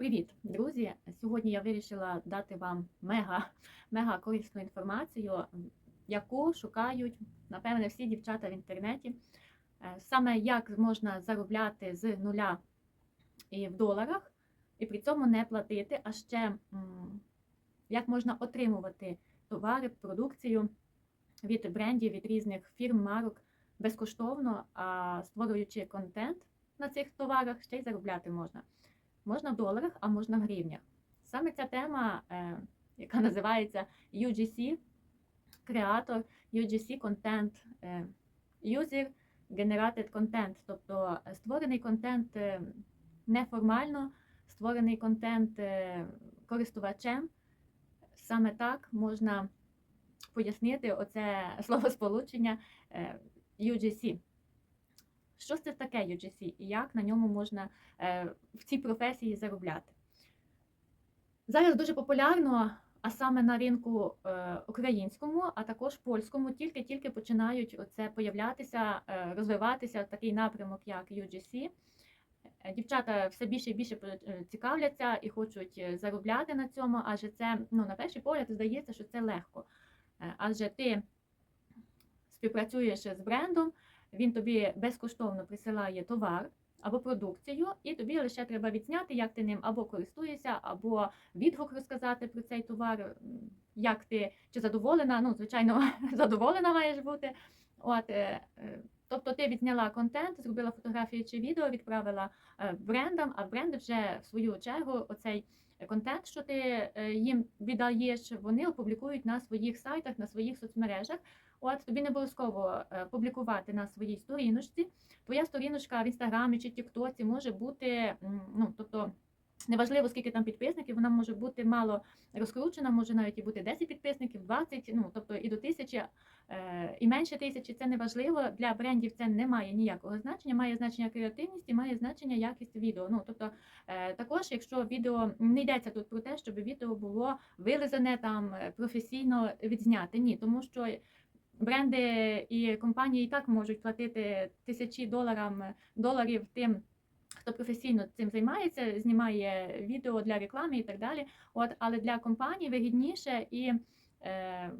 Привіт, друзі! Сьогодні я вирішила дати вам мега, мега корисну інформацію, яку шукають, напевне, всі дівчата в інтернеті. Е, Саме як можна заробляти з нуля і в доларах, і при цьому не платити, а ще як можна отримувати товари, продукцію від брендів, від різних фірм, марок безкоштовно, а створюючи контент на цих товарах, ще й заробляти можна. Можна в доларах, а можна в гривнях. Саме ця тема, е, яка називається UGC, креатор, UGC е, User Generated Content, тобто е, створений контент е, неформально, створений контент користувачем. Саме так можна пояснити оце словосполучення UGC. Що це таке UGC і як на ньому можна е, в цій професії заробляти? Зараз дуже популярно, а саме на ринку е, українському, а також польському, тільки-тільки починають оце появлятися, е, розвиватися такий напрямок, як UGC. Дівчата все більше і більше цікавляться і хочуть заробляти на цьому, адже це, ну, на перший погляд, здається, що це легко. Адже ти співпрацюєш з брендом, він тобі безкоштовно присилає товар або продукцію, і тобі лише треба відзняти, як ти ним або користуєшся, або відгук розказати про цей товар, як ти чи задоволена. Ну, звичайно, задоволена маєш бути. От, е, е, тобто ти відзняла контент, зробила фотографію чи відео, відправила е, брендам, а бренди вже в свою чергу оцей контент, що ти їм віддаєш, вони опублікують на своїх сайтах, на своїх соцмережах. От тобі не обов'язково е, публікувати на своїй сторіночці. Твоя сторіночка в інстаграмі чи тіктоці може бути, ну тобто. Неважливо, скільки там підписників, вона може бути мало розкручена, може навіть і бути 10 підписників, 20, ну тобто і до тисячі, е, і менше тисячі. Це не важливо. Для брендів це не має ніякого значення. Має значення креативність і має значення якість відео. Ну тобто, е, також, якщо відео не йдеться тут про те, щоб відео було вилизане там професійно відзняте. Ні, тому що бренди і компанії і так можуть платити тисячі доларам, доларів тим, хто професійно цим займається, знімає відео для реклами і так далі. От, але для компаній вигідніше і е,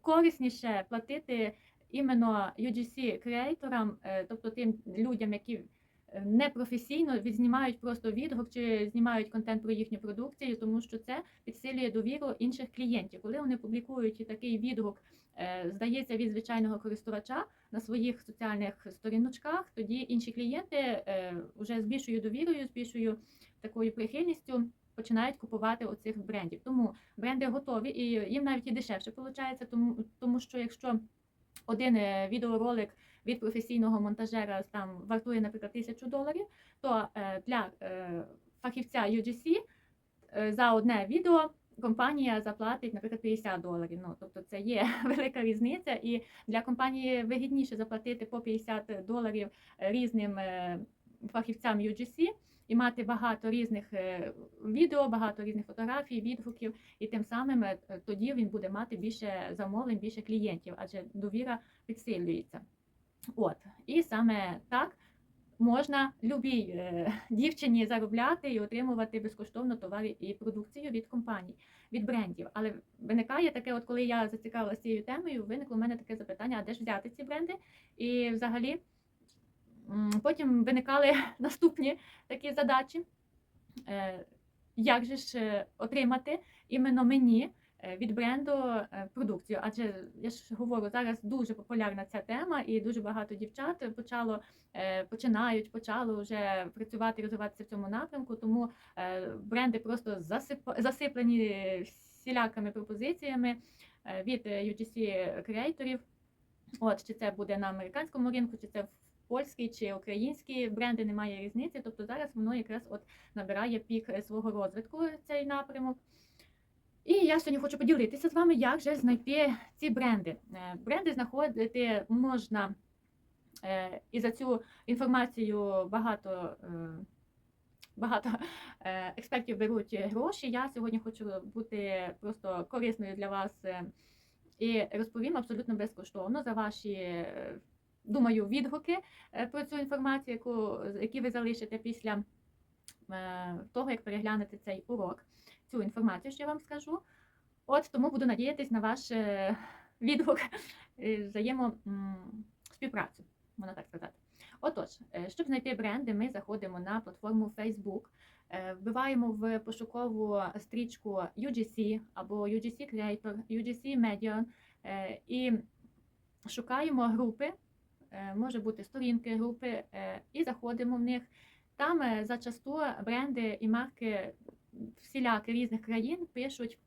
корисніше платити іменно UGC креаторам, е, тобто тим людям, які непрофесійно відзнімають просто відгук чи знімають контент про їхню продукцію, тому що це підсилює довіру інших клієнтів. Коли вони публікують такий відгук, е, здається від звичайного користувача на своїх соціальних сторіночках, тоді інші клієнти е, вже з більшою довірою, з більшою такою прихильністю починають купувати оцих брендів. Тому бренди готові і їм навіть і дешевше виходить, тому, тому що якщо один е, відеоролик від професійного монтажера там вартує, наприклад, тисячу доларів, то е, для е, фахівця UGC е, за одне відео компанія заплатить, наприклад, 50 доларів. Ну, тобто це є велика різниця, і для компанії вигідніше заплатити по 50 доларів різним фахівцям UGC і мати багато різних відео, багато різних фотографій, відгуків, і тим самим тоді він буде мати більше замовлень, більше клієнтів, адже довіра підсилюється. От, і саме так можна любій е, дівчині заробляти і отримувати безкоштовно товари і продукцію від компаній, від брендів. Але виникає таке, от коли я зацікавилася цією темою, виникло в мене таке запитання: а де ж взяти ці бренди? І взагалі потім виникали наступні такі задачі. Е, Як же ж е, отримати іменно мені від бренду е, продукцію? Адже я ж говорю, зараз дуже популярна ця тема, і дуже багато дівчат почало е, починають, почало вже працювати, розвиватися в цьому напрямку. Тому е, бренди просто засип- засиплені всілякими пропозиціями е, від е, UGC креаторів. От чи це буде на американському ринку, чи це в польський чи український бренди, немає різниці. Тобто зараз воно якраз от набирає пік е, свого розвитку цей напрямок. І я сьогодні хочу поділитися з вами, як же знайти ці бренди. Е, Бренди знаходити можна, е, і за цю інформацію багато. е, Багато експертів беруть гроші. Я сьогодні хочу бути просто корисною для вас і розповім абсолютно безкоштовно за ваші, думаю, відгуки про цю інформацію, яку, які ви залишите після того, як переглянути цей урок, цю інформацію, що я вам скажу. От тому буду надіятись на ваш е, відгук е, взаємо м, співпрацю, можна так сказати. Отож, е, щоб знайти бренди, ми заходимо на платформу Facebook, вбиваємо в пошукову стрічку UGC або UGC Creator, UGC Median е, і шукаємо групи, може бути сторінки, групи, і заходимо в них. Там зачасту бренди і марки всіляки різних країн пишуть.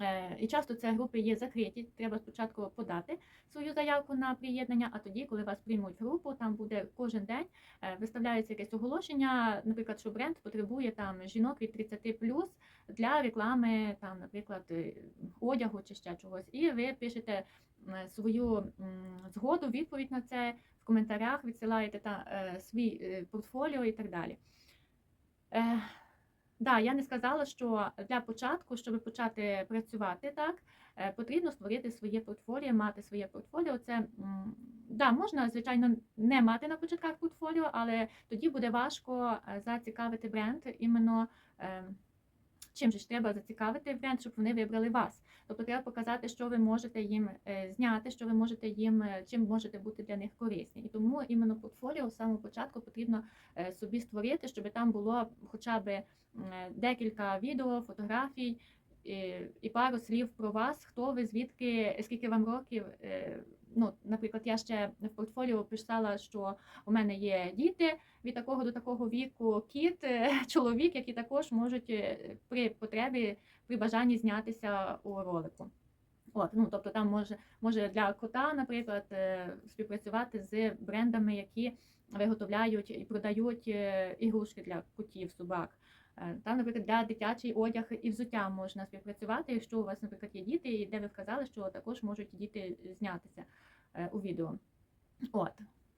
е, І часто це групи є закриті. Треба спочатку подати свою заявку на приєднання, а тоді, коли вас приймуть в групу, там буде кожен день е, виставляється якесь оголошення, наприклад, що бренд потребує там жінок від 30 плюс для реклами, там, наприклад, е, одягу чи ще чогось. І ви пишете свою згоду, відповідь на це в коментарях, відсилаєте та, свій портфоліо і так далі. Да, я не сказала, що для початку, щоб почати працювати так, е, потрібно створити своє портфоліо, мати своє портфоліо. Це да, можна, звичайно, не мати на початках портфоліо, але тоді буде важко е, зацікавити бренд іменно. Чим же ж треба зацікавити бренд, щоб вони вибрали вас? Тобто треба показати, що ви можете їм е, зняти, що ви можете їм, е, чим можете бути для них корисні. І тому іменно портфоліо з самого початку потрібно е, собі створити, щоб там було хоча б декілька відео, фотографій і пару слів про вас, хто ви, звідки, скільки вам років. Ну, наприклад, я ще в портфоліо писала, що у мене є діти від такого до такого віку, кіт, е, чоловік, які також можуть е, при потребі, при бажанні знятися у ролику. От, ну, тобто там може, може для кота, наприклад, е, співпрацювати з брендами, які виготовляють і продають ігрушки для котів, собак. Е, Там, наприклад, для дитячий одяг і взуття можна співпрацювати, якщо у вас, наприклад, є діти, і де ви вказали, що також можуть діти знятися е, у відео. От,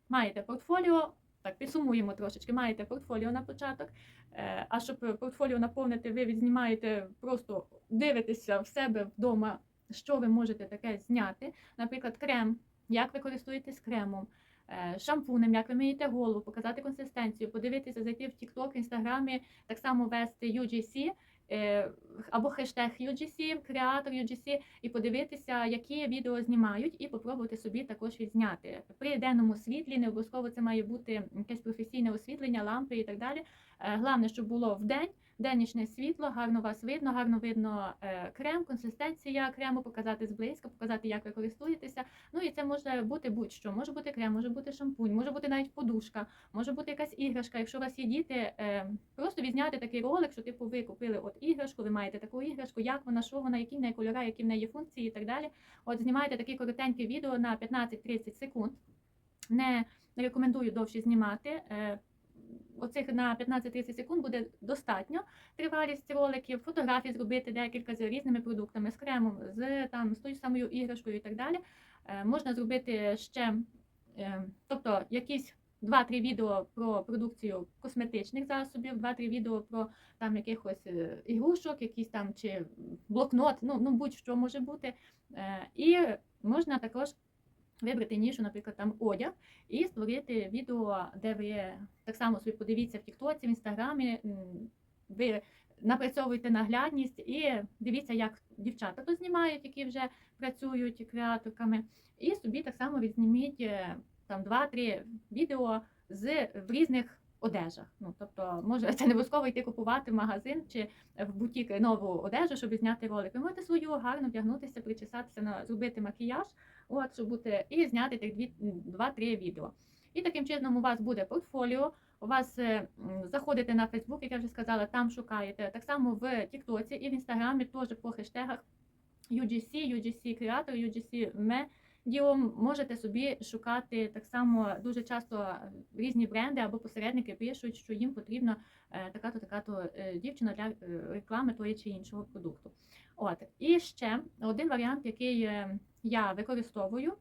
маєте портфоліо. Так, підсумуємо трошечки. Маєте портфоліо на початок. Е, А щоб портфоліо наповнити, ви відзнімаєте, просто дивитеся в себе вдома, що ви можете таке зняти. Наприклад, крем, як ви користуєтесь кремом, шампунем, як ви миєте голову, показати консистенцію, подивитися, зайти в TikTok, Instagram, так само вести UGC е, або хештег UGC, креатор UGC, і подивитися, які відео знімають, і попробувати собі також відзняти. При денному світлі не обов'язково це має бути якесь професійне освітлення, лампи і так далі. Е, Головне, щоб було в день. Деннішнє світло, гарно вас видно, гарно видно е, крем, консистенція крему, показати зблизька, показати, як ви користуєтеся. Ну і це може бути будь-що. Може бути крем, може бути шампунь, може бути навіть подушка, може бути якась іграшка. Якщо у вас є діти, е, просто відзняти такий ролик, що типу ви купили от іграшку, ви маєте таку іграшку, як вона, що вона, які в неї кольори, які в неї функції і так далі. От знімаєте таке коротеньке відео на 15-30 секунд. Не рекомендую довше знімати. Оцих на 15-30 секунд буде достатньо тривалість роликів, фотографій зробити декілька з різними продуктами, з кремом, з там з тою самою іграшкою і так далі. Е, можна зробити ще, е, тобто якісь 2-3 відео про продукцію косметичних засобів, 2-3 відео про там якихось е, ігрушок, якісь там чи блокнот, ну, ну будь-що може бути. І можна також вибрати нішу, наприклад, там одяг, і створити відео, де ви так само собі подивіться в Тіктоці, в Інстаграмі, ви напрацьовуєте наглядність і дивіться, як дівчата то знімають, які вже працюють креаторками, і собі так само відзніміть е, там 2-3 відео з в різних одежах. Ну тобто, може це не обов'язково йти купувати в магазин чи в бутік нову одежу, щоб зняти ролик. Ви можете свою гарно вдягнутися, причесатися на зробити макіяж, от щоб бути і зняти тих 2-3 відео. І таким чином у вас буде портфоліо. У вас е, заходите на Facebook, як я вже сказала, там шукаєте. Так само в Тіктоці і в Інстаграмі теж по хештегах UGC, UGC Creator, UGC Medium можете собі шукати так само дуже часто різні бренди або посередники пишуть, що їм потрібна е, така-то така-то е, дівчина для реклами тої чи іншого продукту. От і ще один варіант, який я використовую,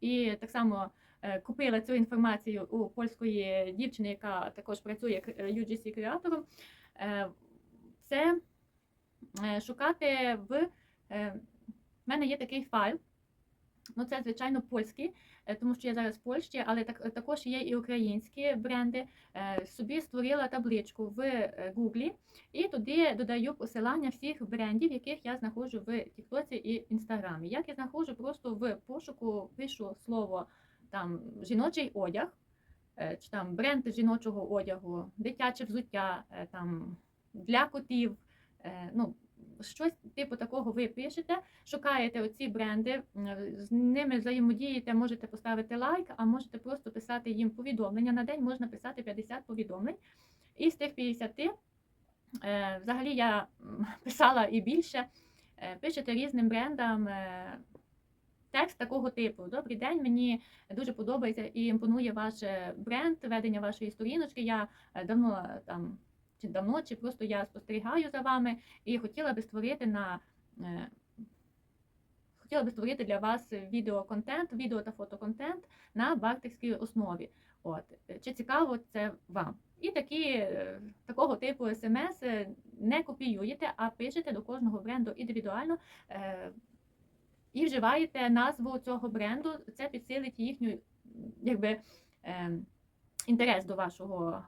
і так само е, купила цю інформацію у польської дівчини, яка також працює е, UGC креатором. Е, Це шукати в в мене є такий файл. Ну, це, звичайно, польські, е, тому що я зараз в Польщі, але так, також є і українські бренди. Е, Собі створила табличку в е, Гуглі і туди додаю посилання всіх брендів, яких я знаходжу в Тіктоці і Інстаграмі. Як я знаходжу, просто в пошуку пишу слово там жіночий одяг, чи там бренд жіночого одягу, дитяче взуття, там для котів. Ну, щось типу такого ви пишете, шукаєте оці бренди, з ними взаємодієте, можете поставити лайк, а можете просто писати їм повідомлення. На день можна писати 50 повідомлень. І з тих 50, е, взагалі я писала і більше, е, пишете різним брендам. е, Текст такого типу: Добрий день, мені дуже подобається і імпонує ваш бренд, ведення вашої сторіночки. Я давно там чи давно, чи просто я спостерігаю за вами і хотіла би створити на е, хотіла би створити для вас відеоконтент, відео та фотоконтент на бартерській основі. От чи цікаво це вам? І такі е, такого типу смс е, не копіюєте, а пишете до кожного бренду індивідуально. І вживаєте назву цього бренду, це підсилить їхню якби, е, інтерес до вашого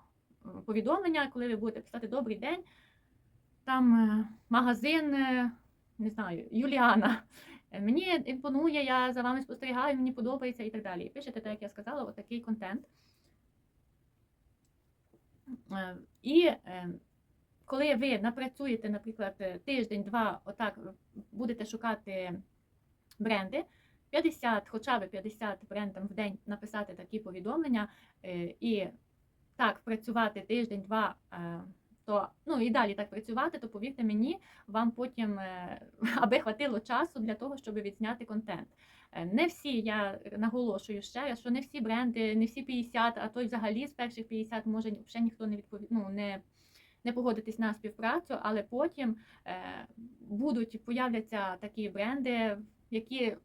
повідомлення, коли ви будете писати Добрий день, там е, магазин, е, не знаю, Юліана. Е, Мені імпонує, я за вами спостерігаю, мені подобається і так далі. І пишете, так як я сказала, отакий контент. І коли ви напрацюєте, наприклад, тиждень-два, отак будете шукати бренди, 50, хоча б 50 брендам в день написати такі повідомлення і так працювати тиждень-два, е, то ну і далі так працювати, то повірте мені, вам потім е, аби хватило часу для того, щоб відзняти контент. Е, Не всі, я наголошую ще що не всі бренди, не всі 50, а то й взагалі з перших 50 може ще ніхто не відпові... ну, не, не погодитись на співпрацю, але потім будуть появляться такі бренди, які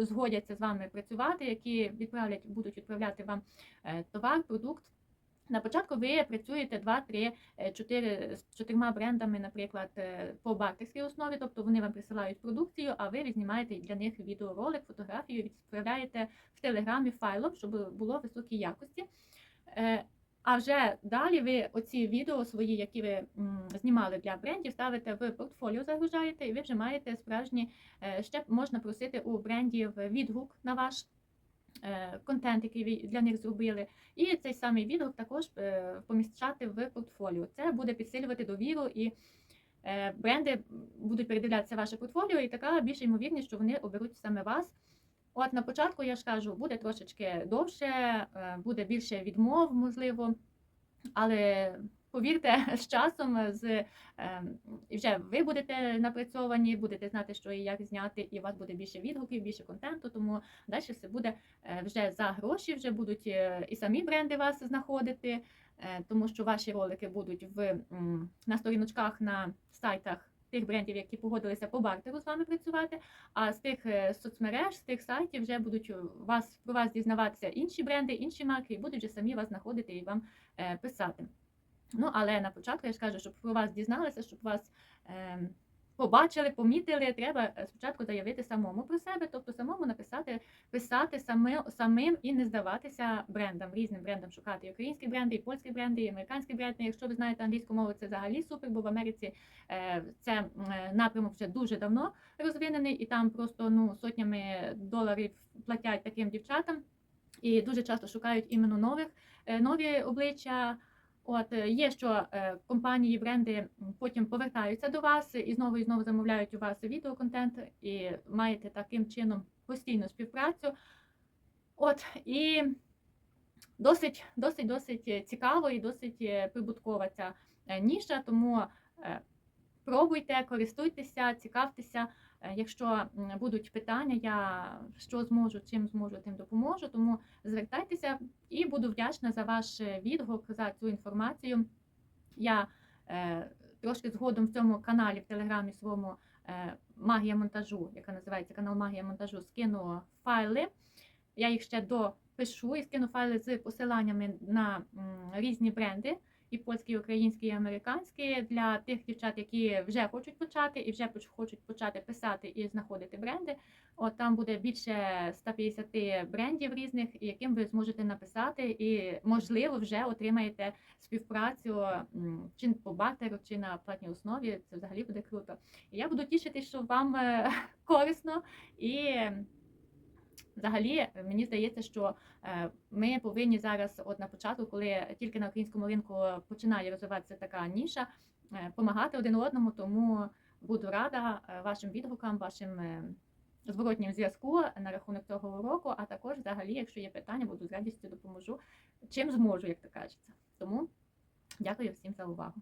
згодяться з вами працювати, які відправлять, будуть відправляти вам товар, продукт. На початку ви працюєте 2, 3, 4 з чотирма брендами, наприклад, е, по бартерській основі, тобто вони вам присилають продукцію, а ви знімаєте для них відеоролик, фотографію, відправляєте в телеграмі файлом, щоб було високій якості. Е, А вже далі ви оці відео свої, які ви знімали для брендів, ставите в портфоліо, загружаєте, і ви вже маєте справжні е, ще можна просити у брендів відгук на ваш е, контент, який для них зробили. І цей самий відгук також е, поміщати в портфоліо. Це буде підсилювати довіру і е, бренди будуть передивлятися ваше портфоліо, і така більша ймовірність, що вони оберуть саме вас. От на початку я ж кажу, буде трошечки довше, е, буде більше відмов, можливо, але повірте, з часом з е, і вже ви будете напрацьовані, будете знати, що і як зняти, і у вас буде більше відгуків, більше контенту. Тому далі все буде е, вже за гроші, вже будуть е, і самі бренди вас знаходити, е, тому що ваші ролики будуть в на сторіночках на сайтах. Тих брендів, які погодилися по бартеру з вами працювати, а з тих соцмереж, з тих сайтів вже будуть вас про вас дізнаватися інші бренди, інші марки, і будуть вже самі вас знаходити і вам писати. Ну, але на початку я ж кажу, щоб про вас дізналися, щоб вас е, побачили, помітили, треба е, спочатку заявити самому про себе, тобто самому написати, писати сами, самим і не здаватися брендам, різним брендам шукати і українські бренди, і польські бренди, і американські бренди. Якщо ви знаєте англійську мову, це взагалі супер, бо в Америці е, це е, напрямок вже дуже давно розвинений, і там просто ну сотнями доларів платять таким дівчатам. І дуже часто шукають іменно нових е, нові обличчя. От е, є, що е, компанії, бренди потім повертаються до вас і знову і знову замовляють у вас відеоконтент, і маєте таким чином постійну співпрацю. От і досить, досить, досить цікаво і досить е, прибуткова ця е, ніша. Тому е, пробуйте, користуйтеся, цікавтеся. Е, Якщо будуть питання, я що зможу, чим зможу, тим допоможу. Тому звертайтеся і буду вдячна за ваш е, відгук за цю інформацію. Я е, трошки згодом в цьому каналі в телеграмі своєму Магія монтажу, яка називається канал Магія монтажу, скину файли. Я їх ще допишу і скину файли з посиланнями на різні бренди, і польський, і український, і американський для тих дівчат, які вже хочуть почати і вже хочуть почати писати і знаходити бренди. От там буде більше 150 брендів різних, яким ви зможете написати, і можливо вже отримаєте співпрацю чи по бартеру, чи на платній основі. Це взагалі буде круто. І я буду тішитись, що вам е, корисно і. Взагалі, мені здається, що е, ми повинні зараз, от на початку, коли тільки на українському ринку починає розвиватися така ніша, допомагати один одному. Тому буду рада е, вашим відгукам, вашим е, зворотнім зв'язку на рахунок цього уроку. А також, взагалі, якщо є питання, буду з радістю допоможу. Чим зможу, як то кажеться. Тому дякую всім за увагу.